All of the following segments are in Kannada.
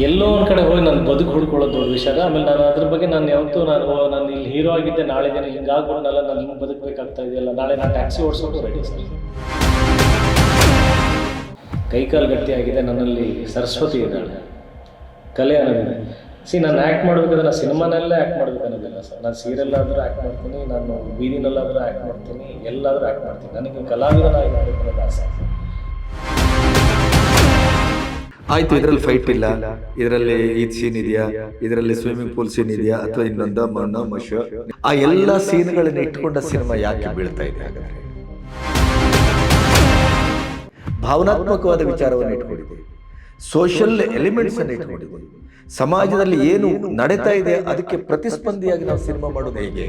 ಎಲ್ಲೋ ಒಂದು ಕಡೆ ಹೋಗಿ ನಾನು ಬದುಕು ಹುಡ್ಕೊಳ್ಳೋದು ದೊಡ್ಡ ವಿಷಯ. ಆಮೇಲೆ ನಾನು ಅದ್ರ ಬಗ್ಗೆ ನಾನು ಯಾವತ್ತೂ ನಾನು ನಾನು ಇಲ್ಲಿ ಹೀರೋ ಆಗಿದ್ದೆ, ನಾಳೆ ದಿನ ಹಿಂಗಾಗ್ಬಿಟ್ನಲ್ಲ ನಾನು ಹಿಂಗೆ ಬದುಕಬೇಕಾಗ್ತಾ ಇದೆಯಲ್ಲ, ನಾಳೆ ನಾನು ಟ್ಯಾಕ್ಸಿ ಓಡಿಸೋದು ರೆಡಿ ಸರ್. ಕೈಕಾಲು ಗಟ್ಟಿಯಾಗಿದೆ ನನ್ನಲ್ಲಿ ಸರಸ್ವತಿ ಇದ್ದಾಳೆ. ಕಲೆ ಅನ್ನೋದಿದೆ. ಸಿ ನಾನು ಆ್ಯಕ್ಟ್ ಮಾಡಬೇಕಾದ್ರೆ ನಾನು ಸಿನಿಮಾನಲ್ಲೇ ಆ್ಯಕ್ಟ್ ಮಾಡ್ಬೇಕು ಅನ್ನೋದಿಲ್ಲ ಸರ್. ನಾನು ಸೀರಿಯಲ್ ಆದರೂ ಆ್ಯಕ್ಟ್ ಮಾಡ್ತೀನಿ, ನಾನು ಬೀದಿನಲ್ಲಾದರೂ ಆ್ಯಕ್ಟ್ ಮಾಡ್ತೀನಿ, ಎಲ್ಲಾದರೂ ಆ್ಯಕ್ಟ್ ಮಾಡ್ತೀನಿ. ನನಗೆ ಕಲಾವಿದನಾಗಿ ಮಾಡಬೇಕು ಅನ್ನೋದು ಆಸೆ. ಆಯ್ತು ಇದರಲ್ಲಿ ಫೈಟ್ ಇಲ್ಲ. ಇದರಲ್ಲಿ ಈದ್ ಸೀನ್ ಇದೆಯಾ? ಇದರಲ್ಲಿ ಸ್ವಿಮ್ಮಿಂಗ್ ಪೂಲ್ ಸೀನ್ ಇದೆಯಾ? ಅಥವಾ ಇನ್ನೊಂದ ಮಣ್ಣ ಮಶ ಆ ಎಲ್ಲ ಸೀನ್ಗಳನ್ನ ಇಟ್ಕೊಂಡ ಸಿನಿಮಾ ಯಾಕೆ ಬೀಳ್ತಾ ಇದೆ ಹಾಗಾದ್ರೆ? ಭಾವನಾತ್ಮಕವಾದ ವಿಚಾರವನ್ನು ಇಟ್ಕೊಂಡಿದೆ. ಸೋಷಲ್ ಎಲಿಮೆಂಟ್ಸ್ ಅನ್ನು ಇಟ್ಕೊಂಡಿದೆ. ಸಮಾಜದಲ್ಲಿ ಏನು ನಡೀತಾ ಇದೆ ಅದಕ್ಕೆ ಪ್ರತಿಸ್ಪಂದಿಯಾಗಿ ನಾವು ಸಿನಿಮಾ ಮಾಡೋದು ಹೇಗೆ?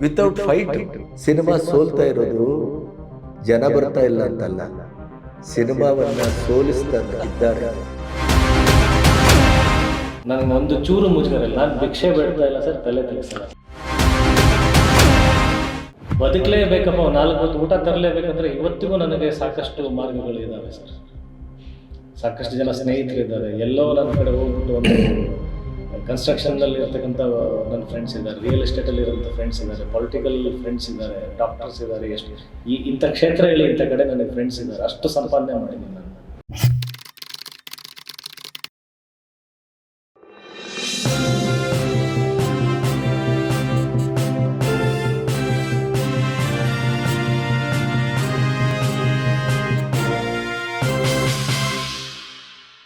ವಿತೌಟ್ ಫೈಟ್ ಸಿನಿಮಾ ಸೋಲ್ತಾ ಇರೋದು ಜನ ಬರ್ತಾ ಇಲ್ಲ ಅಂತಲ್ಲ. ಸಿನಿಮಾವನ್ನ ಸೋಲಿಸ್ತಾ ಇದ್ದಾರೆ ನನಗೆ ಒಂದು ಚೂರು ಮುಜುಗರಿಲ್ಲ, ನಾನು ಭಿಕ್ಷೆ ಬೇಡ್ತಾ ಇಲ್ಲ ಸರ್, ತಲೆ ತಿಳಿಸಲ್ಲ ಬದುಕಲೇಬೇಕಪ್ಪ ನಾಲ್ಕು ಹೊತ್ತು ಊಟ ತರಲೇಬೇಕಂದ್ರೆ ಇವತ್ತಿಗೂ ನನಗೆ ಸಾಕಷ್ಟು ಮಾರ್ಗಗಳು ಇದ್ದಾವೆ ಸರ್. ಸಾಕಷ್ಟು ಜನ ಸ್ನೇಹಿತರಿದ್ದಾರೆ, ಎಲ್ಲೋ ನನ್ನ ಕಡೆ ಹೋಗ್ಬಿಟ್ಟು ಒಂದು ಕನ್ಸ್ಟ್ರಕ್ಷನ್ನಲ್ಲಿ ಇರ್ತಕ್ಕಂಥ ನನ್ನ ಫ್ರೆಂಡ್ಸ್ ಇದ್ದಾರೆ ರಿಯಲ್ ಎಸ್ಟೇಟಲ್ಲಿ ಇರೋಂಥ ಫ್ರೆಂಡ್ಸ್ ಇದ್ದಾರೆ ಪೊಲಿಟಿಕಲ್ ಫ್ರೆಂಡ್ಸ್ ಇದ್ದಾರೆ ಡಾಕ್ಟರ್ಸ್ ಇದ್ದಾರೆ, ಎಷ್ಟು ಈ ಇಂಥ ಕ್ಷೇತ್ರಗಳಲ್ಲಿ ಇಂಥ ಕಡೆ ನನಗೆ ಫ್ರೆಂಡ್ಸ್ ಇದ್ದಾರೆ, ಅಷ್ಟು ಸಂಪಾದನೆ ಮಾಡಿದ್ದೀನಿ ನಾನು.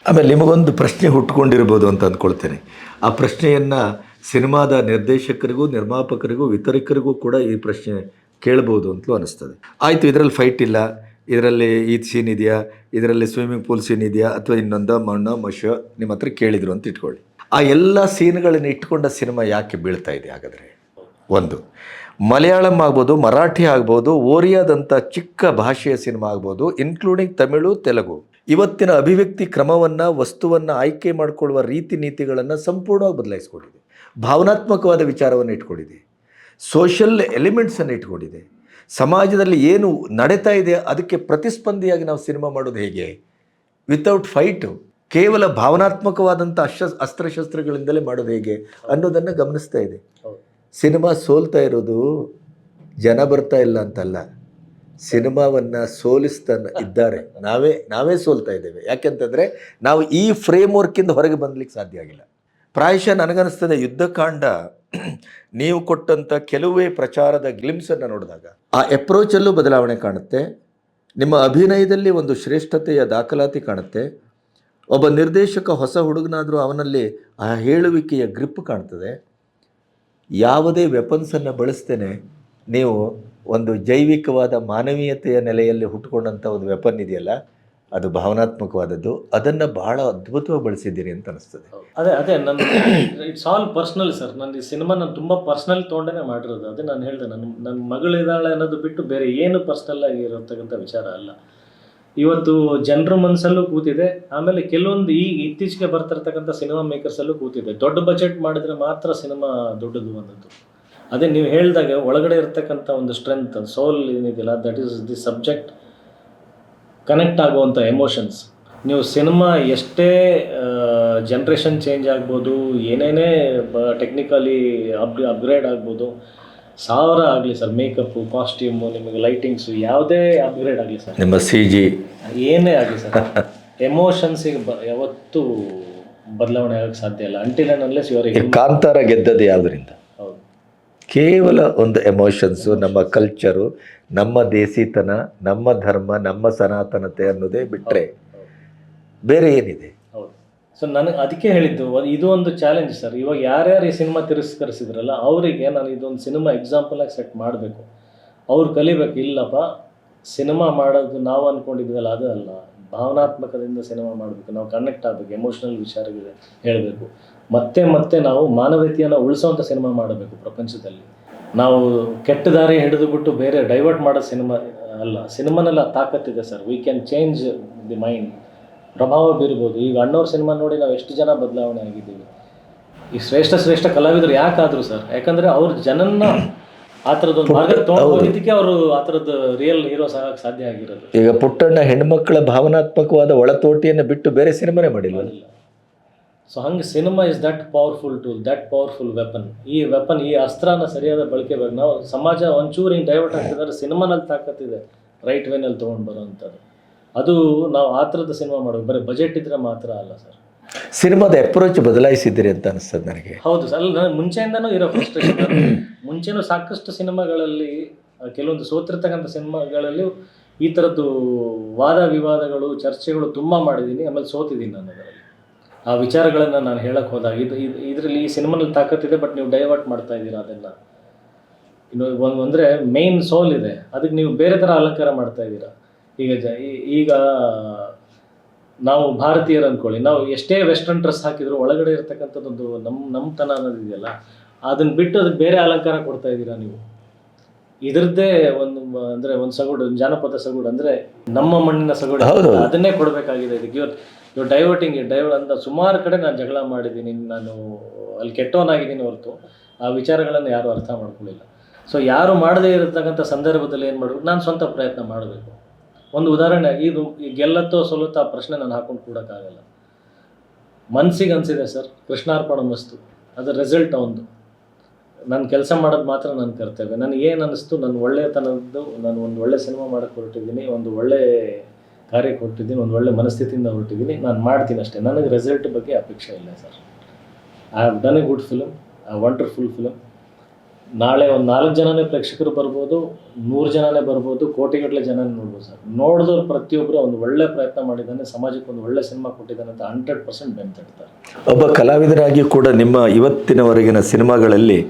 ಆಮೇಲೆ ನಿಮಗೊಂದು ಪ್ರಶ್ನೆ ಹುಟ್ಕೊಂಡಿರ್ಬೋದು ಅಂತ ಅಂದ್ಕೊಳ್ತೇನೆ. ಆ ಪ್ರಶ್ನೆಯನ್ನು ಸಿನಿಮಾದ ನಿರ್ದೇಶಕರಿಗೂ, ನಿರ್ಮಾಪಕರಿಗೂ, ವಿತರಕರಿಗೂ ಕೂಡ ಈ ಪ್ರಶ್ನೆ ಕೇಳ್ಬೋದು ಅಂತಲೂ ಅನಿಸ್ತದೆ. ಆಯಿತು, ಇದರಲ್ಲಿ ಫೈಟ್ ಇಲ್ಲ. ಇದರಲ್ಲಿ ಈದ್ ಸೀನ್ ಇದೆಯಾ? ಇದರಲ್ಲಿ ಸ್ವಿಮ್ಮಿಂಗ್ ಪೂಲ್ ಸೀನ್ ಇದೆಯಾ? ಅಥವಾ ಇನ್ನೊಂದು ಮಣ್ಣು, ಮಶ, ನಿಮ್ಮ ಹತ್ರ ಕೇಳಿದ್ರು ಅಂತ ಇಟ್ಕೊಳ್ಳಿ. ಆ ಎಲ್ಲ ಸೀನ್ಗಳನ್ನು ಇಟ್ಕೊಂಡ ಸಿನಿಮಾ ಯಾಕೆ ಬೀಳ್ತಾ ಇದೆ ಹಾಗಾದರೆ? ಒಂದು, ಮಲಯಾಳಂ ಆಗ್ಬೋದು, ಮರಾಠಿ ಆಗ್ಬೋದು, ಓರಿಯಾದಂಥ ಚಿಕ್ಕ ಭಾಷೆಯ ಸಿನಿಮಾ ಆಗ್ಬೋದು ಇನ್ಕ್ಲೂಡಿಂಗ್ ತಮಿಳು, ತೆಲುಗು. ಇವತ್ತಿನ ಅಭಿವ್ಯಕ್ತಿ ಕ್ರಮವನ್ನು ವಸ್ತುವನ್ನು ಆಯ್ಕೆ ಮಾಡಿಕೊಳ್ಳುವ ರೀತಿ ನೀತಿಗಳನ್ನು ಸಂಪೂರ್ಣವಾಗಿ ಬದಲಾಯಿಸ್ಕೊಂಡಿದೆ. ಭಾವನಾತ್ಮಕವಾದ ವಿಚಾರವನ್ನು ಇಟ್ಕೊಂಡಿದೆ. ಸೋಷಲ್ ಎಲಿಮೆಂಟ್ಸನ್ನು ಇಟ್ಕೊಂಡಿದೆ. ಸಮಾಜದಲ್ಲಿ ಏನು ನಡೀತಾ ಇದೆ ಅದಕ್ಕೆ ಪ್ರತಿಸ್ಪಂದಿಯಾಗಿ ನಾವು ಸಿನಿಮಾ ಮಾಡೋದು ಹೇಗೆ? ವಿತೌಟ್ ಫೈಟು ಕೇವಲ ಭಾವನಾತ್ಮಕವಾದಂಥ ಅಶ ಅಸ್ತ್ರಶಸ್ತ್ರಗಳಿಂದಲೇ ಮಾಡೋದು ಹೇಗೆ ಅನ್ನೋದನ್ನು ಗಮನಿಸ್ತಾ ಇದೆ. ಸಿನಿಮಾ ಸೋಲ್ತಾ ಇರೋದು ಜನ ಬರ್ತಾ ಇಲ್ಲ ಅಂತಲ್ಲ. ಸಿನಿಮಾವನ್ನು ಸೋಲಿಸ್ತಾ ಇದ್ದಾರೆ. ನಾವೇ ನಾವೇ ಸೋಲ್ತಾ ಇದ್ದೇವೆ. ಯಾಕೆಂತಂದರೆ ನಾವು ಈ ಫ್ರೇಮ್ ವರ್ಕಿಂದ ಹೊರಗೆ ಬಂದಲಿಕ್ಕೆ ಸಾಧ್ಯ ಆಗಿಲ್ಲ. ಪ್ರಾಯಶಃ ನನಗನ್ನಿಸ್ತದೆ ಯುದ್ಧಕಾಂಡ ನೀವು ಕೊಟ್ಟಂಥ ಕೆಲವೇ ಪ್ರಚಾರದ ಗ್ಲಿಮ್ಸನ್ನು ನೋಡಿದಾಗ ಆ ಎಪ್ರೋಚಲ್ಲೂ ಬದಲಾವಣೆ ಕಾಣುತ್ತೆ. ನಿಮ್ಮ ಅಭಿನಯದಲ್ಲಿ ಒಂದು ಶ್ರೇಷ್ಠತೆಯ ದಾಖಲಾತಿ ಕಾಣುತ್ತೆ. ಒಬ್ಬ ನಿರ್ದೇಶಕ ಹೊಸ ಹುಡುಗನಾದರೂ ಅವನಲ್ಲಿ ಆ ಹೇಳುವಿಕೆಯ ಗ್ರಿಪ್ ಕಾಣ್ತದೆ. ಯಾವುದೇ ವೆಪನ್ಸನ್ನು ಬಳಸ್ತೇನೆ. ನೀವು ಒಂದು ಜೈವಿಕವಾದ ಮಾನವೀಯತೆಯ ನೆಲೆಯಲ್ಲಿ ಹುಟ್ಟುಕೊಂಡಂಥ ಒಂದು ವೆಪನ್ ಇದೆಯಲ್ಲ, ಅದು ಭಾವನಾತ್ಮಕವಾದದ್ದು. ಅದನ್ನು ಬಹಳ ಅದ್ಭುತವಾಗಿ ಬಳಸಿದ್ದೀರಿ ಅಂತ ಅನಿಸ್ತದೆ. ಅದೇ ಅದೇ, ನನ್ನ ಇಟ್ಸ್ ಆಲ್ ಪರ್ಸ್ನಲ್ ಸರ್ ನನ್ನ ಈ ಸಿನಿಮಾ ನಾನು ತುಂಬ ಪರ್ಸ್ನಲ್ ತೊಗೊಂಡೇ ಮಾಡಿರೋದು. ಅದೇ ನಾನು ಹೇಳಿದೆ ನನ್ನ ನನ್ನ ಮಗಳಿದ್ದಾಳೆ ಅನ್ನೋದು ಬಿಟ್ಟು ಬೇರೆ ಏನು ಪರ್ಸ್ನಲ್ ಆಗಿ ಇರತಕ್ಕಂಥ ವಿಚಾರ ಅಲ್ಲ. ಇವತ್ತು ಜನರ ಮನಸ್ಸಲ್ಲೂ ಕೂತಿದೆ, ಆಮೇಲೆ ಕೆಲವೊಂದು ಈ ಇತ್ತೀಚೆಗೆ ಬರ್ತಿರ್ತಕ್ಕಂಥ ಸಿನಿಮಾ ಮೇಕರ್ಸಲ್ಲೂ ಕೂತಿದೆ. ದೊಡ್ಡ ಬಜೆಟ್ ಮಾಡಿದ್ರೆ ಮಾತ್ರ ಸಿನಿಮಾ ದೊಡ್ಡದು ಅನ್ನೋದು. ಅದೇ ನೀವು ಹೇಳಿದಾಗ ಒಳಗಡೆ ಇರ್ತಕ್ಕಂಥ ಒಂದು ಸ್ಟ್ರೆಂತ್ ಸೋಲ್ ಏನಿದೆಯಲ್ಲ that is the subject connect ಆಗುವಂಥ ಎಮೋಷನ್ಸ್ ನೀವು ಸಿನಿಮಾ ಎಷ್ಟೇ ಜನ್ರೇಷನ್ ಚೇಂಜ್ ಆಗ್ಬೋದು ಏನೇನೇ ಬ ಟೆಕ್ನಿಕಲಿ ಅಪ್ ಅಪ್ಗ್ರೇಡ್ ಆಗ್ಬೋದು ಸಾವಿರ ಆಗಲಿ ಸರ್ ಮೇಕಪ್ಪು ಕಾಸ್ಟ್ಯೂಮು ನಿಮಗೆ ಲೈಟಿಂಗ್ಸು ಯಾವುದೇ ಅಪ್ಗ್ರೇಡ್ ಆಗಲಿ ಸರ್ ನಿಮ್ಮ ಸಿ ಜಿ ಏನೇ ಆಗಲಿ ಸರ್ ಎಮೋಷನ್ಸಿಗೆ ಬ ಯಾವತ್ತೂ ಬದಲಾವಣೆ ಆಗೋಕ್ಕೆ ಸಾಧ್ಯ ಇಲ್ಲ. ಅಂಟಿಲ್ ಅನ್ಲೆಸ್ ಇವರಿಗೆ ಕಾಂತಾರ ಗೆದ್ದದ್ದು ಯಾವುದರಿಂದ ಕೇವಲ ಒಂದು ಎಮೋಷನ್ಸು ನಮ್ಮ ಕಲ್ಚರು ನಮ್ಮ ದೇಸಿತನ ನಮ್ಮ ಧರ್ಮ, ನಮ್ಮ ಸನಾತನತೆ ಅನ್ನೋದೇ ಬಿಟ್ಟರೆ ಬೇರೆ ಏನಿದೆ? ಸೊ ನನಗೆ ಅದಕ್ಕೆ ಹೇಳಿದ್ದು ಇದು ಒಂದು ಚಾಲೆಂಜ್ ಸರ್ ಇವಾಗ ಯಾರ್ಯಾರು ಈ ಸಿನಿಮಾ ತಿರಸ್ಕರಿಸಿದ್ರಲ್ಲ, ಅವರಿಗೆ ನಾನು ಇದೊಂದು ಸಿನಿಮಾ ಎಕ್ಸಾಂಪಲ್ ಆಗಿ ಸೆಟ್ ಮಾಡಬೇಕು. ಅವ್ರು ಕಲಿಬೇಕು, ಇಲ್ಲಪ್ಪ, ಸಿನಿಮಾ ಮಾಡೋದು ನಾವು ಅಂದ್ಕೊಂಡಿದ್ವಲ್ಲ ಅದು ಅಲ್ಲ. ಭಾವನಾತ್ಮಕದಿಂದ ಸಿನಿಮಾ ಮಾಡಬೇಕು, ನಾವು ಕನೆಕ್ಟ್ ಆಗಬೇಕು ಎಮೋಷ್ನಲ್ ವಿಚಾರಗಳು ಹೇಳಬೇಕು. ಮತ್ತೆ ಮತ್ತೆ ನಾವು ಮಾನವೀಯತೆಯನ್ನು ಉಳಿಸುವಂಥ ಸಿನಿಮಾ ಮಾಡಬೇಕು ಪ್ರಪಂಚದಲ್ಲಿ. ನಾವು ಕೆಟ್ಟ ದಾರಿ ಹಿಡಿದುಬಿಟ್ಟು ಬೇರೆ ಡೈವರ್ಟ್ ಮಾಡೋ ಸಿನಿಮಾ ಅಲ್ಲ ಸಿನಿಮಾನೆಲ್ಲ ತಾಕತ್ತಿದೆ sir. We can change the mind ಪ್ರಭಾವ ಬೀರ್ಬೋದು. ಈಗ ಅಣ್ಣವ್ರ ಸಿನಿಮಾ ನೋಡಿ ನಾವು ಎಷ್ಟು ಜನ ಬದಲಾವಣೆ ಆಗಿದ್ದೀವಿ. ಈ ಶ್ರೇಷ್ಠ ಶ್ರೇಷ್ಠ ಕಲಾವಿದರು ಯಾಕಾದರೂ ಸರ್? ಯಾಕಂದರೆ ಅವ್ರ ಜನನ್ನ ಆ ಮಾರ್ಗ ಅವರು ಆ ಥರದ್ದು ರಿಯಲ್ ಹೀರೋ ಸಾಧ್ಯ ಆಗಿರೋದು. ಈಗ ಪುಟ್ಟಣ್ಣ ಹೆಣ್ಮಕ್ಳ ಭಾವನಾತ್ಮಕವಾದ ಒಳತೋಟಿಯನ್ನು ಬಿಟ್ಟು ಬೇರೆ ಸಿನಿಮಾನೇ ಮಾಡಿಲ್ಲ. ಸೊ ಹಂಗೆ cinema is that powerful tool that powerful weapon ಈ ವೆಪನ್ ಈ ಅಸ್ತ್ರನ ಸರಿಯಾದ ಬಳಕೆ ಬೇಕು ನಾವು ಸಮಾಜ ಒಂಚೂರು ಹಿಂಗೆ ಡೈವರ್ಟ್ ಆಗ್ತಿದ್ದಾರೆ ಸಿನಿಮಾನಲ್ಲಿ ತಾಕತ್ತಿದೆ ರೈಟ್ ವೇನಲ್ಲಿ ತೊಗೊಂಡು ಬರೋವಂಥದ್ದು ಅದು ನಾವು ಆ ಥರದ ಸಿನಿಮಾ ಮಾಡಬೇಕು. ಬರೀ ಬಜೆಟ್ ಇದ್ರೆ ಮಾತ್ರ ಅಲ್ಲ ಸರ್ ಸಿನಿಮಾದ ಅಪ್ರೋಚ್ ಬದಲಾಯಿಸಿದ್ದೀರಿ ಅಂತ ಅನಿಸ್ತದೆ ನನಗೆ. ಹೌದು ಸರ್, ಅಲ್ಲ ನನಗೆ ಮುಂಚೆಯಿಂದನೂ ಇರೋ ಫ್ರಸ್ಟ್ರೇಷನ್ ಮುಂಚೆನೂ ಸಾಕಷ್ಟು ಸಿನಿಮಾಗಳಲ್ಲಿ ಕೆಲವೊಂದು ಸೋತಿರ್ತಕ್ಕಂಥ ಸಿನಿಮಾಗಳಲ್ಲಿ ಈ ಥರದ್ದು ವಾದ ವಿವಾದಗಳು, ಚರ್ಚೆಗಳು ತುಂಬ ಮಾಡಿದ್ದೀನಿ, ಆಮೇಲೆ ಸೋತಿದ್ದೀನಿ ನಾನು ಅದರಲ್ಲಿ. ಆ ವಿಚಾರಗಳನ್ನು ನಾನು ಹೇಳಕ್ಕೆ ಹೋದಾಗ, ಇದು ಇದರಲ್ಲಿ ಈ ಸಿನಿಮಾನಲ್ಲಿ ತಾಕತ್ತಿದೆ ಬಟ್ ನೀವು ಡೈವರ್ಟ್ ಮಾಡ್ತಾ ಇದ್ದೀರಾ ಅದೆಲ್ಲ ಇನ್ನು ಒಂದು ಅಂದರೆ ಮೇನ್ ಸೋಲ್ ಇದೆ, ಅದಕ್ಕೆ ನೀವು ಬೇರೆ ಥರ ಅಲಂಕಾರ ಮಾಡ್ತಾ ಇದ್ದೀರಾ. ಈಗ ಜ ಈಗ ನಾವು ಭಾರತೀಯರು ಅಂದ್ಕೊಳ್ಳಿ ನಾವು ಎಷ್ಟೇ ವೆಸ್ಟರ್ನ್ ಡ್ರೆಸ್ ಹಾಕಿದ್ರು ಒಳಗಡೆ ಇರ್ತಕ್ಕಂಥದ್ದೊಂದು ನಮ್ಮ ನಮ್ಮತನ ಅನ್ನೋದಿದೆಯಲ್ಲ ಅದನ್ನ ಬಿಟ್ಟು ಅದಕ್ಕೆ ಬೇರೆ ಅಲಂಕಾರ ಕೊಡ್ತಾ ಇದ್ದೀರಾ ನೀವು? ಇದರದ್ದೇ ಒಂದು ಅಂದರೆ ಒಂದು ಸಗುಡು ಒಂದು ಜಾನಪದ ಸಗುಡು ಅಂದ್ರೆ ನಮ್ಮ ಮಣ್ಣಿನ ಸಗುಡು ಅದನ್ನೇ ಕೊಡಬೇಕಾಗಿದೆ ಇದಕ್ಕೆ. ಇವತ್ತು ಡೈವರ್ಟಿಂಗ್ ಡೈವರ್ ಅಂತ ಸುಮಾರು ಕಡೆ ನಾನು ಜಗಳ ಮಾಡಿದ್ದೀನಿ ನಾನು ಅಲ್ಲಿ ಕೆಟ್ಟವನಾಗಿದ್ದೀನಿ ಹೊರತು. ಆ ವಿಚಾರಗಳನ್ನು ಯಾರು ಅರ್ಥ ಮಾಡ್ಕೊಳ್ಳಿಲ್ಲ ಸೊ ಯಾರು ಮಾಡದೇ ಇರತಕ್ಕಂಥ ಸಂದರ್ಭದಲ್ಲಿ ಏನು ಮಾಡಬೇಕು? ನಾನು ಸ್ವಂತ ಪ್ರಯತ್ನ ಮಾಡಬೇಕು. ಒಂದು ಉದಾಹರಣೆ, ಇದು ಗೆಲ್ಲತ್ತೋ ಸೋಲುತ್ತೋ ಆ ಪ್ರಶ್ನೆ ನಾನು ಹಾಕೊಂಡು ಕೂಡೋಕ್ಕಾಗಲ್ಲ. ಮನ್ಸಿಗೆ ಅನಿಸಿದೆ ಸರ್, ಕೃಷ್ಣಾರ್ಪಣ ಮಸ್ತು, ಅದರ ರಿಸಲ್ಟ್ ಒಂದು ನಾನು ಕೆಲಸ ಮಾಡೋದು ಮಾತ್ರ ನನ್ನ ಕರ್ತವ್ಯ ನನಗೆ ಏನು ಅನ್ನಿಸ್ತು ನನ್ನ ಒಳ್ಳೆಯತನದ್ದು ನಾನು ಒಂದು ಒಳ್ಳೆ ಸಿನಿಮಾ ಮಾಡೋಕ್ಕೆ ಹೊರಟಿದ್ದೀನಿ, ಒಂದು ಒಳ್ಳೆ ಕಾರ್ಯಕ್ಕೆ ಹೊರಟಿದ್ದೀನಿ, ಒಂದು ಒಳ್ಳೆ ಮನಸ್ಥಿತಿಯಿಂದ ಹೊರಟಿದ್ದೀನಿ, ನಾನು ಮಾಡ್ತೀನಿ ಅಷ್ಟೇ. ನನಗೆ ರಿಸಲ್ಟ್ ಬಗ್ಗೆ ಅಪೇಕ್ಷೆ ಇಲ್ಲ sir. I have done a good film a wonderful film ನಾಳೆ ಒಂದು ನಾಲ್ಕು ಜನನೇ ಪ್ರೇಕ್ಷಕರು ಬರ್ಬೋದು ನೂರು ಜನನೇ ಬರ್ಬೋದು ಕೋಟಿಗಟ್ಟಲೆ ಜನ ನೋಡ್ಬೋದು ಸರ್. ನೋಡಿದವ್ರು ಪ್ರತಿಯೊಬ್ಬರು ಒಂದು ಒಳ್ಳೆ ಪ್ರಯತ್ನ ಮಾಡಿದ್ದಾನೆ ಸಮಾಜಕ್ಕೆ ಒಂದು ಒಳ್ಳೆ ಸಿನಿಮಾ ಕೊಟ್ಟಿದ್ದಾನೆ ಅಂತ ಹಂಡ್ರೆಡ್ ಪರ್ಸೆಂಟ್ ಬೆಂತಿಡ್ತಾರೆ ಒಬ್ಬ ಕಲಾವಿದರಾಗಿ ಕೂಡ ನಿಮ್ಮ ಇವತ್ತಿನವರೆಗಿನ ಸಿನಿಮಾಗಳಲ್ಲಿ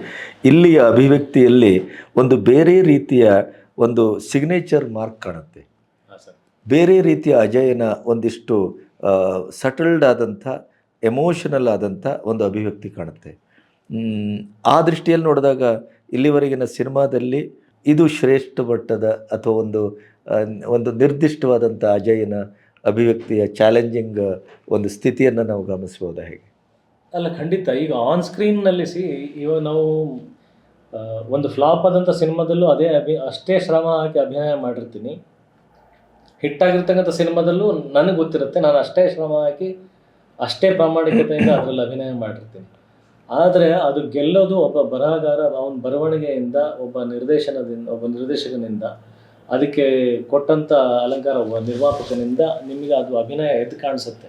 ಇಲ್ಲಿಯ ಅಭಿವ್ಯಕ್ತಿಯಲ್ಲಿ ಒಂದು ಬೇರೆ ರೀತಿಯ ಒಂದು ಸಿಗ್ನೇಚರ್ ಮಾರ್ಕ್ ಕಾಣುತ್ತೆ. ಬೇರೆ ರೀತಿಯ ಅಜಯನ ಒಂದಿಷ್ಟು ಸಟಲ್ಡ್ ಆದಂಥ ಎಮೋಷನಲ್ ಆದಂಥ ಒಂದು ಅಭಿವ್ಯಕ್ತಿ ಕಾಣುತ್ತೆ. ಆ ದೃಷ್ಟಿಯಲ್ಲಿ ನೋಡಿದಾಗ ಇಲ್ಲಿವರೆಗಿನ ಸಿನಿಮಾದಲ್ಲಿ ಇದು ಶ್ರೇಷ್ಠ ಮಟ್ಟದ ಅಥವಾ ಒಂದು ಒಂದು ನಿರ್ದಿಷ್ಟವಾದಂಥ ಅಜಯನ ಅಭಿವ್ಯಕ್ತಿಯ ಚಾಲೆಂಜಿಂಗ್ ಒಂದು ಸ್ಥಿತಿಯನ್ನು ನಾವು ಗಮನಿಸ್ಬೋದಾ ಹೇಗೆ? ಅಲ್ಲ, ಖಂಡಿತ. ಈಗ ಆನ್ ಸ್ಕ್ರೀನ್ನಲ್ಲಿ ಸಿ ಇವಾಗ ನಾವು ಒಂದು ಫ್ಲಾಪ್ ಆದಂಥ ಸಿನಿಮಾದಲ್ಲೂ ಅದೇ ಅಭಿ, ಅಷ್ಟೇ ಶ್ರಮ ಹಾಕಿ ಅಭಿನಯ ಮಾಡಿರ್ತೀನಿ. ಹಿಟ್ಟಾಗಿರ್ತಕ್ಕಂಥ ಸಿನಿಮಾದಲ್ಲೂ ನನಗೆ ಗೊತ್ತಿರುತ್ತೆ. ನಾನು ಅಷ್ಟೇ ಶ್ರಮ ಹಾಕಿ, ಅಷ್ಟೇ ಪ್ರಾಮಾಣಿಕತೆಯಿಂದ ಅದರಲ್ಲಿ ಅಭಿನಯ ಮಾಡಿರ್ತೀನಿ. ಆದರೆ ಅದು ಗೆಲ್ಲೋದು ಒಬ್ಬ ಬರಹಗಾರ, ಅವನ ಬರವಣಿಗೆಯಿಂದ, ಒಬ್ಬ ನಿರ್ದೇಶನದಿಂದ, ಒಬ್ಬ ನಿರ್ದೇಶಕನಿಂದ, ಅದಕ್ಕೆ ಕೊಟ್ಟಂಥ ಅಲಂಕಾರ ಒಬ್ಬ ನಿರ್ಮಾಪಕನಿಂದ ನಿಮಗೆ ಅದು ಅಭಿನಯ ಎದ್ದು ಕಾಣಿಸುತ್ತೆ.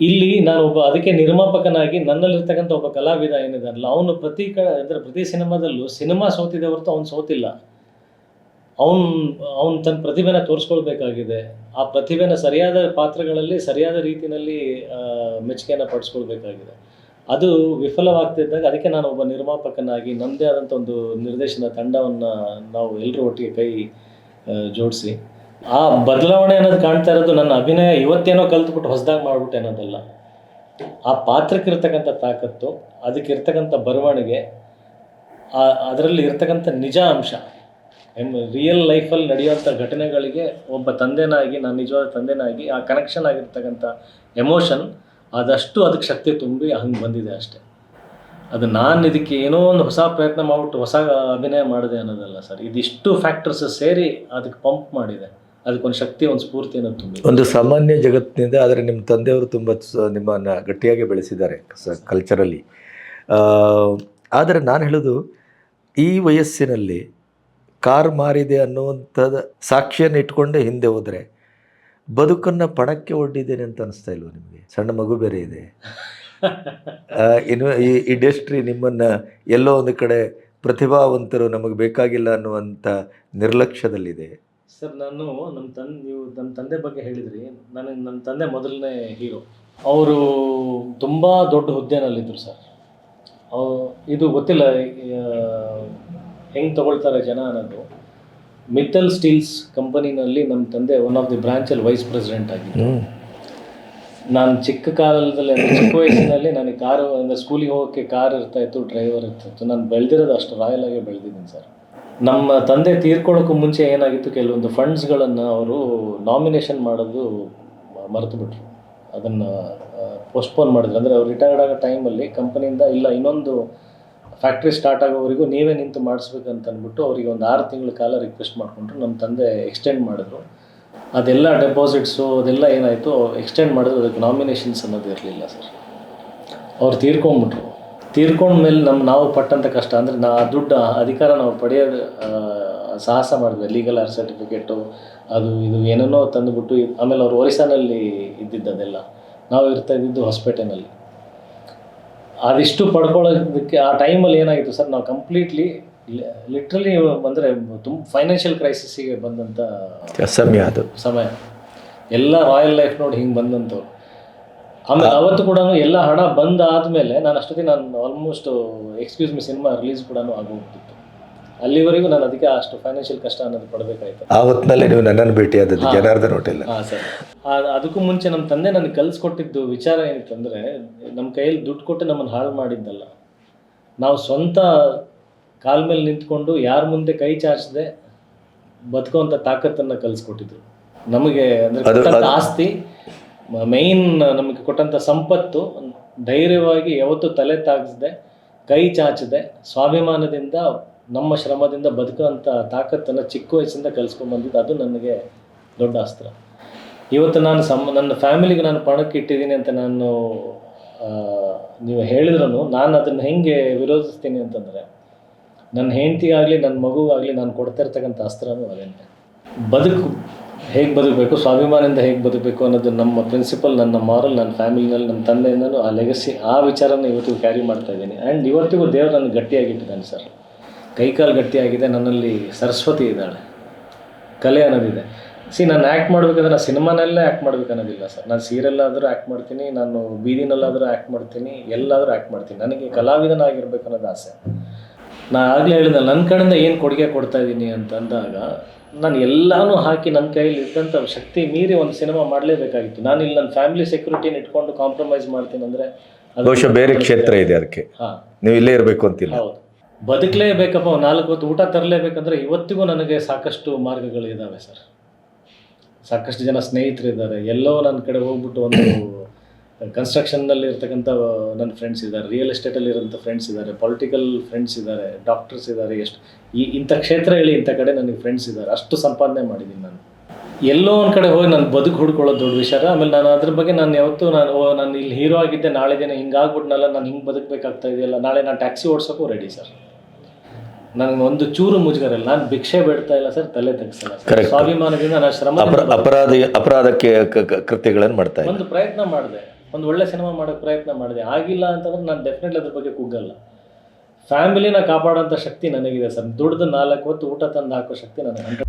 ಇಲ್ಲಿ ನಾನು ಒಬ್ಬ ಅದಕ್ಕೆ ನಿರ್ಮಾಪಕನಾಗಿ ನನ್ನಲ್ಲಿರ್ತಕ್ಕಂಥ ಒಬ್ಬ ಕಲಾವಿದ ಏನಿದಾರಲ್ಲ, ಅವನು ಪ್ರತಿ ಕ, ಅಂದರೆ ಪ್ರತಿ ಸಿನಿಮಾದಲ್ಲೂ ಸಿನಿಮಾ ಸೋತಿದೆ ಹೊರತು ಅವ್ನು ಸೋತಿಲ್ಲ. ಅವನು ಅವನು ತನ್ನ ಪ್ರತಿಭೆನ ತೋರಿಸ್ಕೊಳ್ಬೇಕಾಗಿದೆ. ಆ ಪ್ರತಿಭೆನ ಸರಿಯಾದ ಪಾತ್ರಗಳಲ್ಲಿ, ಸರಿಯಾದ ರೀತಿಯಲ್ಲಿ ಮೆಚ್ಚುಗೆಯನ್ನು ಪಡಿಸ್ಕೊಳ್ಬೇಕಾಗಿದೆ. ಅದು ವಿಫಲವಾಗ್ತಿದ್ದಾಗ ಅದಕ್ಕೆ ನಾನು ಒಬ್ಬ ನಿರ್ಮಾಪಕನಾಗಿ ನಮ್ಮದೇ ಆದಂಥ ಒಂದು ನಿರ್ದೇಶನ ತಂಡವನ್ನು ನಾವು ಎಲ್ಲರೂ ಒಟ್ಟಿಗೆ ಕೈ ಜೋಡಿಸಿ. ಆ ಬದಲಾವಣೆ ಅನ್ನೋದು ಕಾಣ್ತಾ ಇರೋದು ನನ್ನ ಅಭಿನಯ ಇವತ್ತೇನೋ ಕಲ್ತ್ಬಿಟ್ಟು ಹೊಸದಾಗಿ ಮಾಡಿಬಿಟ್ಟೆ ಅನ್ನೋದಲ್ಲ. ಆ ಪಾತ್ರಕ್ಕಿರ್ತಕ್ಕಂಥ ತಾಕತ್ತು ಅದಕ್ಕೆ ಅದಕ್ಕಿರ್ತಕ್ಕಂಥ ಬರವಣಿಗೆ ಅದರಲ್ಲಿ ಇರ್ತಕ್ಕಂಥ ನಿಜ ಅಂಶ. ರಿಯಲ್ ಲೈಫಲ್ಲಿ ನಡೆಯುವಂಥ ಘಟನೆಗಳಿಗೆ ಒಬ್ಬ ತಂದೆನಾಗಿ ನಾನು ನಿಜವಾದ ತಂದೆನಾಗಿ ಆ ಕನೆಕ್ಷನ್ ಆಗಿರ್ತಕ್ಕಂಥ ಎಮೋಷನ್ ಅದಷ್ಟು ಅದಕ್ಕೆ ಶಕ್ತಿ ತುಂಬಿ ಹಂಗೆ ಬಂದಿದೆ ಅಷ್ಟೇ. ಅದು ನಾನು ಇದಕ್ಕೆ ಏನೋ ಒಂದು ಹೊಸ ಪ್ರಯತ್ನ ಮಾಡಿಬಿಟ್ಟು ಹೊಸ ಅಭಿನಯ ಮಾಡಿದೆ ಅನ್ನೋದಲ್ಲ ಸರ್. ಇದಿಷ್ಟು ಫ್ಯಾಕ್ಟರ್ಸ್ ಸೇರಿ ಅದಕ್ಕೆ ಪಂಪ್ ಮಾಡಿದೆ. ಅದಕ್ಕೊಂದು ಶಕ್ತಿ, ಒಂದು ಸ್ಫೂರ್ತಿ ಅನ್ನೋದು ತುಂಬಿ ಒಂದು ಸಾಮಾನ್ಯ ಜಗತ್ತಿನಿಂದ ಆದರೆ ನಿಮ್ಮ ತಂದೆಯವರು ತುಂಬ ನಿಮ್ಮನ್ನು ಗಟ್ಟಿಯಾಗಿ ಬೆಳೆಸಿದ್ದಾರೆ ಕಲ್ಚರಲ್ಲಿ ಆದರೆ ನಾನು ಹೇಳೋದು ಈ ವಯಸ್ಸಿನಲ್ಲಿ ಕಾರ್ ಮಾರಿದೆ ಅನ್ನುವಂಥದ್ದು ಸಾಕ್ಷಿಯನ್ನು ಇಟ್ಕೊಂಡೇ ಹಿಂದೆ ಹೋದರೆ ಬದುಕನ್ನು ಪಣಕ್ಕೆ ಒಡ್ಡಿದ್ದೇನೆ ಅಂತ ಅನಿಸ್ತಾ ಇಲ್ವ ನಿಮಗೆ? ಸಣ್ಣ ಮಗು ಬೇರೆ ಇದೆ. ಇನ್ನು ಈ ಇಂಡಸ್ಟ್ರಿ ನಿಮ್ಮನ್ನು ಎಲ್ಲೋ ಒಂದು ಕಡೆ ಪ್ರತಿಭಾವಂತರು ನಮಗೆ ಬೇಕಾಗಿಲ್ಲ ಅನ್ನುವಂಥ ನಿರ್ಲಕ್ಷ್ಯದಲ್ಲಿದೆ. ಸರ್, ನಾನು ನಮ್ಮ ತಂದೆ ನೀವು ನಮ್ಮ ತಂದೆ ಬಗ್ಗೆ ಹೇಳಿದ್ರಿ. ನನಗೆ ನನ್ನ ತಂದೆ ಮೊದಲನೇ ಹೀರೋ. ಅವರು ತುಂಬ ದೊಡ್ಡ ಹುದ್ದೆನಲ್ಲಿದ್ದರು ಸರ್. ಇದು ಗೊತ್ತಿಲ್ಲ ಹೆಂಗೆ ತಗೊಳ್ತಾರೆ ಜನ ಅನ್ನೋದು. ಮಿತ್ತಲ್ ಸ್ಟೀಲ್ಸ್ ಕಂಪನಿನಲ್ಲಿ ನಮ್ಮ ತಂದೆ ಒನ್ ಆಫ್ ದಿ ಬ್ರಾಂಚಲ್ಲಿ ವೈಸ್ ಪ್ರೆಸಿಡೆಂಟ್ ಆಗಿದ್ದರು ನಾನು ಚಿಕ್ಕ ಕಾಲದಲ್ಲಿ ಅಂದರೆ ಚಿಕ್ಕ ವಯಸ್ಸಿನಲ್ಲಿ ನನಗೆ ಕಾರು ಅಂದರೆ ಸ್ಕೂಲಿಗೆ ಹೋಗೋಕ್ಕೆ ಕಾರ್ ಇರ್ತಾ ಇತ್ತು ಡ್ರೈವರ್ ಇರ್ತಾಯಿತ್ತು ನಾನು ಬೆಳೆದಿರೋದು ಅಷ್ಟು ರಾಯಲ್ ಆಗಿ ಬೆಳೆದಿದ್ದೀನಿ ಸರ್ ನಮ್ಮ ತಂದೆ ತೀರ್ಕೊಳ್ಳೋಕ್ಕೂ ಮುಂಚೆ ಏನಾಗಿತ್ತು ಕೆಲವೊಂದು ಫಂಡ್ಸ್ಗಳನ್ನು ಅವರು ನಾಮಿನೇಷನ್ ಮಾಡೋದು ಮರೆತು ಬಿಟ್ರು ಅದನ್ನು ಪೋಸ್ಟ್ಪೋನ್ ಮಾಡಿದ್ರು. ಅಂದರೆ ಅವ್ರು ರಿಟೈರ್ಡ್ ಆಗೋ ಟೈಮಲ್ಲಿ ಕಂಪನಿಯಿಂದ ಇಲ್ಲ ಇನ್ನೊಂದು ಫ್ಯಾಕ್ಟ್ರಿ ಸ್ಟಾರ್ಟ್ ಆಗೋವರೆಗೂ ನೀವೇ ನಿಂತು ಮಾಡಿಸ್ಬೇಕಂತ ಅಂದ್ಬಿಟ್ಟು ಅವರಿಗೆ ಒಂದು ಆರು ತಿಂಗಳ ಕಾಲ ರಿಕ್ವೆಸ್ಟ್ ಮಾಡಿಕೊಂಡ್ರು. ನಮ್ಮ ತಂದೆ ಎಕ್ಸ್ಟೆಂಡ್ ಮಾಡಿದ್ರು. ಅದೆಲ್ಲ ಡೆಪಾಸಿಟ್ಸು ಅದೆಲ್ಲ ಏನಾಯಿತು ಎಕ್ಸ್ಟೆಂಡ್ ಮಾಡಿದ್ರು. ಅದಕ್ಕೆ ನಾಮಿನೇಷನ್ಸ್ ಅನ್ನೋದು ಇರಲಿಲ್ಲ ಸರ್. ಅವ್ರು ತೀರ್ಕೊಂಬಿಟ್ರು. ತೀರ್ಕೊಂಡ್ಮೇಲೆ ನಮ್ಮ ನಾವು ಪಟ್ಟಂಥ ಕಷ್ಟ. ಅಂದರೆ ನಾ ದುಡ್ಡು ಅಧಿಕಾರ ನಾವು ಪಡೆಯೋದು ಸಾಹಸ ಮಾಡಿದ್ವಿ. ಲೀಗಲ್ ಆರ್ ಸರ್ಟಿಫಿಕೇಟು ಅದು, ಇದು ಏನೇನೋ ತಂದುಬಿಟ್ಟು, ಆಮೇಲೆ ಅವ್ರು ಒರಿಸ್ಸಾನಲ್ಲಿ ಇದ್ದಿದ್ದದೆಲ್ಲ ನಾವು ಇರ್ತಾ ಇದ್ದಿದ್ದು ಹೊಸಪೇಟೆನಲ್ಲಿ ಅದಿಷ್ಟು ಪಡ್ಕೊಳ್ಳೋದಕ್ಕೆ ಆ ಟೈಮಲ್ಲಿ ಏನಾಗಿತ್ತು ಸರ್ ನಾವು ಕಂಪ್ಲೀಟ್ಲಿ ಲಿಟ್ರಲಿ ಅಂದರೆ ತುಂಬ ಫೈನಾನ್ಷಿಯಲ್ ಕ್ರೈಸಿಸ್ಸಿಗೆ ಬಂದಂಥ ಸಮಯ ಅದು. ಸಮಯ. ಎಲ್ಲ ರಾಯಲ್ ಲೈಫ್ ನೋಡಿ ಹಿಂಗೆ ಬಂದಂಥವ್ರು. ಆಮೇಲೆ ಅವತ್ತು ಕೂಡ ಎಲ್ಲ ಹಣ ಬಂದಾದಮೇಲೆ ನಾನು ಅಷ್ಟೊತ್ತಿಗೆ ನಾನು almost excuse me cinema release ಕೂಡ ಆಗೋಗ್ತಿತ್ತು. ಅಲ್ಲಿವರೆಗೂ ನಾನು ಅದಕ್ಕೆ ಅಷ್ಟು ಫೈನಾನ್ಷಿಯಲ್ ಕಷ್ಟ ಅನ್ನೋದು ಪಡಬೇಕಾಯ್ತು. ಆ ಹೊತ್ತಿನಲ್ಲಿ ನೀವು ನನ್ನನ್ನು ಭೇಟಿಯಾದದ್ದು ಜನಾರ್ದನ್ ಹೋಟೆಲ್. ಹಾಂ ಸರ್. ಅದಕ್ಕೂ ಮುಂಚೆ ನಮ್ಮ ತಂದೆ ನನಗೆ ಕಲಿಸ್ಕೊಟ್ಟಿದ್ದು ವಿಚಾರ ಏನಿತ್ತು ಅಂದರೆ ನಮ್ಮ ಕೈಯಲ್ಲಿ ದುಡ್ಡು ಕೊಟ್ಟು ನಮ್ಮನ್ನು ಹಾಳು ಮಾಡಿದ್ದಲ್ಲ. ನಾವು ಸ್ವಂತ ಕಾಲ್ ಮೇಲೆ ನಿಂತ್ಕೊಂಡು ಯಾರ ಮುಂದೆ ಕೈ ಚಾಚದೆ ಬದುಕುವಂಥ ತಾಕತ್ತನ್ನು ಕಲಿಸ್ಕೊಟ್ಟಿದ್ರು. ನಮಗೆ ಅಂದರೆ ಆಸ್ತಿ ಮೈನ್ ನಮಗೆ ಕೊಟ್ಟಂಥ ಸಂಪತ್ತು ಧೈರ್ಯವಾಗಿ ಯಾವತ್ತೂ ತಲೆ ತಾಗಿಸದೆ ಕೈ ಚಾಚದೆ ಸ್ವಾಭಿಮಾನದಿಂದ ನಮ್ಮ ಶ್ರಮದಿಂದ ಬದುಕುವಂಥ ತಾಕತ್ತನ್ನು ಚಿಕ್ಕ ವಯಸ್ಸಿಂದ ಕಲಿಸ್ಕೊಂಡ್ಬಂದಿದ್ದು ಅದು ನನಗೆ ದೊಡ್ಡ ಅಸ್ತ್ರ. ಇವತ್ತು ನಾನು ಸಮ್, ನನ್ನ ಫ್ಯಾಮಿಲಿಗೆ ನಾನು ಪಣಕ್ಕೆ ಇಟ್ಟಿದ್ದೀನಿ ಅಂತ ನಾನು ನೀವು ಹೇಳಿದ್ರು ನಾನು ಅದನ್ನು ಹೆಂಗೆ ವಿರೋಧಿಸ್ತೀನಿ ಅಂತಂದರೆ, ನನ್ನ ಹೆಂಡತಿಗಾಗಲಿ, ನನ್ನ ಮಗುವಾಗಲಿ ನಾನು ಕೊಡ್ತಾ ಇರ್ತಕ್ಕಂಥ ಅಸ್ತ್ರನೂ ಅದೇನೆ ಬದುಕು ಹೇಗೆ ಬದುಕಬೇಕು, ಸ್ವಾಭಿಮಾನದಿಂದ ಹೇಗೆ ಬದುಕಬೇಕು ಅನ್ನೋದು ನಮ್ಮ ಪ್ರಿನ್ಸಿಪಲ್ ನನ್ನ ಮಾರಲ್ ನನ್ನ ಫ್ಯಾಮಿಲಿನಲ್ಲಿ ನನ್ನ ತಂದೆಯಿಂದನೂ ಆ ಲೆಗಸಿ ಆ ವಿಚಾರನ ಇವತ್ತಿಗೂ ಕ್ಯಾರಿ ಮಾಡ್ತಾ ಇದ್ದೀನಿ. ಆ್ಯಂಡ್ ಇವತ್ತಿಗೂ ದೇವರು ನನಗೆ ಗಟ್ಟಿಯಾಗಿಟ್ಟಿದ್ದಾನೆ ಸರ್. ಕೈಕಾಲು ಗಟ್ಟಿಯಾಗಿದೆ ನನ್ನಲ್ಲಿ ಸರಸ್ವತಿ ಇದ್ದಾಳೆ. ಕಲೆ ಅನ್ನೋದಿದೆ. ಸಿ ನಾನು ಆ್ಯಕ್ಟ್ ಮಾಡ್ಬೇಕಂದ್ರೆ ನಾನು ಸಿನಿಮಾನಲ್ಲೇ ಆ್ಯಕ್ಟ್ ಮಾಡ್ಬೇಕು ಅನ್ನೋದಿಲ್ಲ ಸರ್. ನಾನು ಸೀರಿಯಲ್ಲಾದರೂ ಆ್ಯಕ್ಟ್ ಮಾಡ್ತೀನಿ ನಾನು ಬೀದಿನಲ್ಲಾದರೂ ಆ್ಯಕ್ಟ್ ಮಾಡ್ತೀನಿ ಎಲ್ಲಾದರೂ ಆ್ಯಕ್ಟ್ ಮಾಡ್ತೀನಿ. ನನಗೆ ಕಲಾವಿದನಾಗಿರ್ಬೇಕು ಅನ್ನೋದು ಆಸೆ. ನಾನು ಆಗಲೇ ಹೇಳಿದ ನನ್ನ ಕಡೆಯಿಂದ ಏನು ಕೊಡುಗೆ ಕೊಡ್ತಾ ಇದ್ದೀನಿ ಅಂತ ಅಂದಾಗ ನಾನು ಎಲ್ಲನೂ ಹಾಕಿ ನನ್ನ ಕೈಯಲ್ಲಿ ಇದ್ದಂಥ ಶಕ್ತಿ ಮೀರಿ ಒಂದು ಸಿನಿಮಾ ಮಾಡಲೇಬೇಕಾಗಿತ್ತು. ನಾನು ಇಲ್ಲಿ ನನ್ನ ಫ್ಯಾಮಿಲಿ ಸೆಕ್ಯೂರಿಟಿನ ಇಟ್ಕೊಂಡು ಕಾಂಪ್ರಮೈಸ್ ಮಾಡ್ತೀನಿ ಅಂದರೆ ಬಹುಶಃ ಬೇರೆ ಕ್ಷೇತ್ರ ಇದೆ ಅದಕ್ಕೆ. ಹಾಂ. ನೀವು ಇಲ್ಲೇ ಇರಬೇಕು ಅಂತಿಲ್ಲ. ಹೌದು. ಬದುಕಲೇಬೇಕಪ್ಪ ನಾಲ್ಕು ಹೊತ್ತು ಊಟ ತರಲೇಬೇಕಂದ್ರೆ ಇವತ್ತಿಗೂ ನನಗೆ ಸಾಕಷ್ಟು ಮಾರ್ಗಗಳು ಇದ್ದಾವೆ ಸರ್. ಸಾಕಷ್ಟು ಜನ ಸ್ನೇಹಿತರಿದ್ದಾರೆ. ಎಲ್ಲೋ ನನ್ನ ಕಡೆ ಹೋಗ್ಬಿಟ್ಟು ಒಂದು ಕನ್ಸ್ಟ್ರಕ್ಷನ್ನಲ್ಲಿ ಇರ್ತಕ್ಕಂಥ ನನ್ನ ಫ್ರೆಂಡ್ಸ್ ಇದ್ದಾರೆ. ರಿಯಲ್ ಎಸ್ಟೇಟಲ್ಲಿ ಇರೋಂಥ ಫ್ರೆಂಡ್ಸ್ ಇದ್ದಾರೆ. ಪೊಲಿಟಿಕಲ್ ಫ್ರೆಂಡ್ಸ್ ಇದ್ದಾರೆ. ಡಾಕ್ಟರ್ಸ್ ಇದ್ದಾರೆ. ಎಷ್ಟು ಈ ಇಂಥ ಕ್ಷೇತ್ರ ಹೇಳಿ ಇಂಥ ಕಡೆ ನನಗೆ ಫ್ರೆಂಡ್ಸ್ ಇದ್ದಾರೆ. ಅಷ್ಟು ಸಂಪಾದನೆ ಮಾಡಿದ್ದೀನಿ ನಾನು. ಎಲ್ಲೋ ಒಂದು ಕಡೆ ಹೋಗಿ ನಾನು ಬದುಕು ಹುಡ್ಕೊಳ್ಳೋದು ದೊಡ್ಡ ವಿಚಾರ. ಆಮೇಲೆ ನಾನು ಅದ್ರ ಬಗ್ಗೆ ನಾನು ಯಾವತ್ತೂ ನಾನು ಓ, ನಾನು ಇಲ್ಲಿ ಹೀರೋ ಆಗಿದ್ದೆ ನಾಳೆ ದಿನ ಹಿಂಗಾಗ್ಬಿಟ್ನಲ್ಲ, ನಾನು ಹಿಂಗೆ ಬದುಕಬೇಕಾಗ್ತಾ ಇದೆಯಲ್ಲ, ನಾಳೆ ನಾನು ಟ್ಯಾಕ್ಸಿ ಓಡಿಸೋಕ್ಕೂ ರೆಡಿ ಸರ್. ನನಗೆ ಒಂದು ಚೂರು ಮುಜುಗರ ಇಲ್ಲ ನಾನು ಭಿಕ್ಷೆ ಬೇಡ್ತಾ ಇಲ್ಲ ಸರ್ ತಲೆ ತೆಗ್ಸಲ್ಲ ಸರ್. Correct. ಸ್ವಾಭಿಮಾನದಿಂದ ನಾನು ಶ್ರಮ ಅಪರ ಅಪರಾಧ ಅಪರಾಧಕ್ಕೆ ಕ- ಕ- ಕೃತ್ಯಗಳನ್ನು ಮಾಡ್ತಾ ಒಂದು ಪ್ರಯತ್ನ ಮಾಡಿದೆ. ಒಂದು ಒಳ್ಳೆ ಸಿನಿಮಾ ಮಾಡೋಕೆ ಪ್ರಯತ್ನ ಮಾಡಿದೆ. ಆಗಿಲ್ಲ ಅಂತಂದ್ರೆ ನಾನು ಡೆಫಿನೆಟ್ಲಿ ಅದ್ರ ಬಗ್ಗೆ ಕುಗ್ಗಲ್ಲ ಫ್ಯಾಮಿಲಿನ ಕಾಪಾಡೋಂಥ ಶಕ್ತಿ ನನಗಿದೆ ಸರ್. ದುಡ್ದು ನಾಲ್ಕು ಹೊತ್ತು ಊಟ ತಂದು ಹಾಕೋ ಶಕ್ತಿ ನನಗೆ